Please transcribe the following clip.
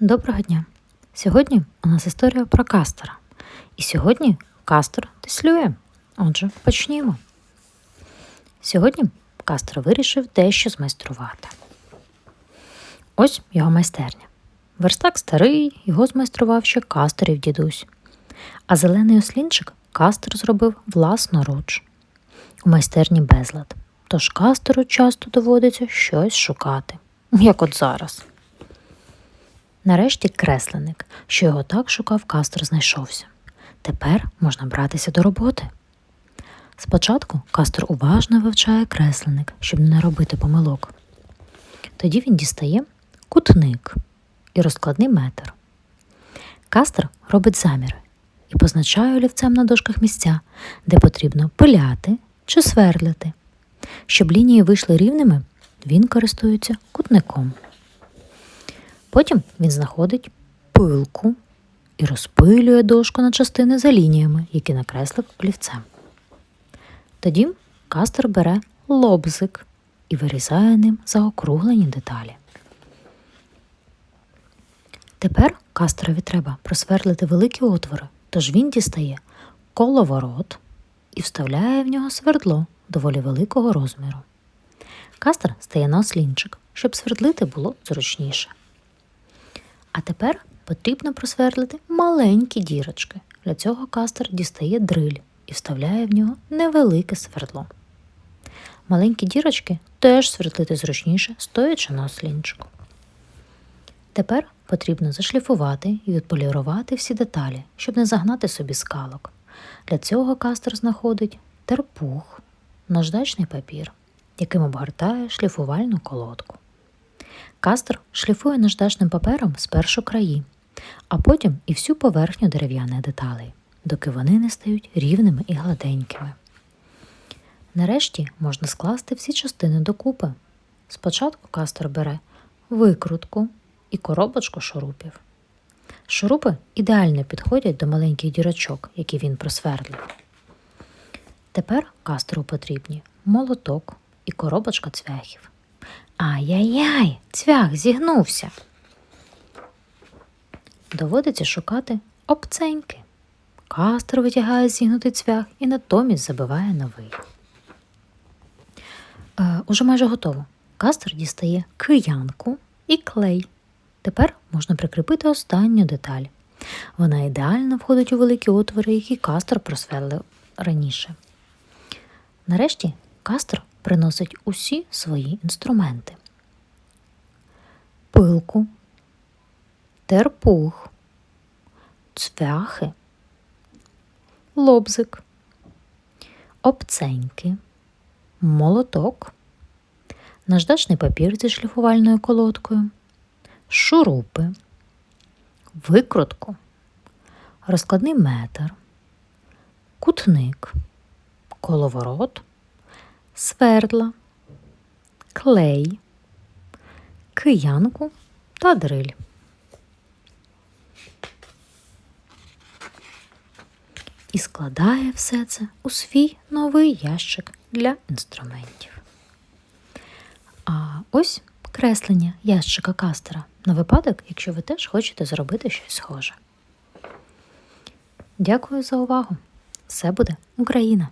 Доброго дня! Сьогодні у нас історія про кастера. І сьогодні кастер теслює. Отже, почнімо. Сьогодні кастер вирішив дещо змайструвати. Ось його майстерня. Верстак старий, його змайстрував ще кастерів дідусь. А зелений ослінчик кастер зробив власноруч. У майстерні безлад. Тож кастеру часто доводиться щось шукати, як от зараз. Нарешті кресленик, що його так шукав кастер, знайшовся. Тепер можна братися до роботи. Спочатку кастер уважно вивчає кресленик, щоб не робити помилок. Тоді він дістає кутник і розкладний метр. Кастер робить заміри і позначає олівцем на дошках місця, де потрібно пиляти чи свердлити. Щоб лінії вийшли рівними, він користується кутником. Потім він знаходить пилку і розпилює дошку на частини за лініями, які накреслив олівцем. Тоді кастер бере лобзик і вирізає ним заокруглені деталі. Тепер кастерові треба просверлити великі отвори, тож він дістає коловорот і вставляє в нього свердло доволі великого розміру. Кастер стає на ослінчик, щоб свердлити було зручніше. А тепер потрібно просверлити маленькі дірочки. Для цього кастер дістає дриль і вставляє в нього невелике свердло. Маленькі дірочки теж свердлити зручніше, стоячи на ослінчику. Тепер потрібно зашліфувати і відполірувати всі деталі, щоб не загнати собі скалок. Для цього кастер знаходить терпух, наждачний папір, яким обгортає шліфувальну колодку. Кастер шліфує наждачним папером спершу краї, а потім і всю поверхню дерев'яних деталей, доки вони не стають рівними і гладенькими. Нарешті можна скласти всі частини докупи. Спочатку кастер бере викрутку і коробочку шурупів. Шурупи ідеально підходять до маленьких дірочок, які він просвердлив. Тепер кастеру потрібні молоток і коробочка цвяхів. Ай-яй-яй, цвях зігнувся. Доводиться шукати обценьки. Кастер витягає зігнутий цвях і натомість забиває новий. Е, уже майже готово. Кастер дістає киянку і клей. Тепер можна прикріпити останню деталь. Вона ідеально входить у великі отвори, які кастер просверлив раніше. Нарешті кастер приносить усі свої інструменти: пилку, терпух, цвяхи, лобзик, обценьки, молоток, наждачний папір зі шліфувальною колодкою, шурупи, викрутку, розкладний метр, кутник, коловорот свердла, клей, киянку та дриль. І складає все це у свій новий ящик для інструментів. А ось креслення ящика кастера на випадок, якщо ви теж хочете зробити щось схоже. Дякую за увагу! Все буде Україна!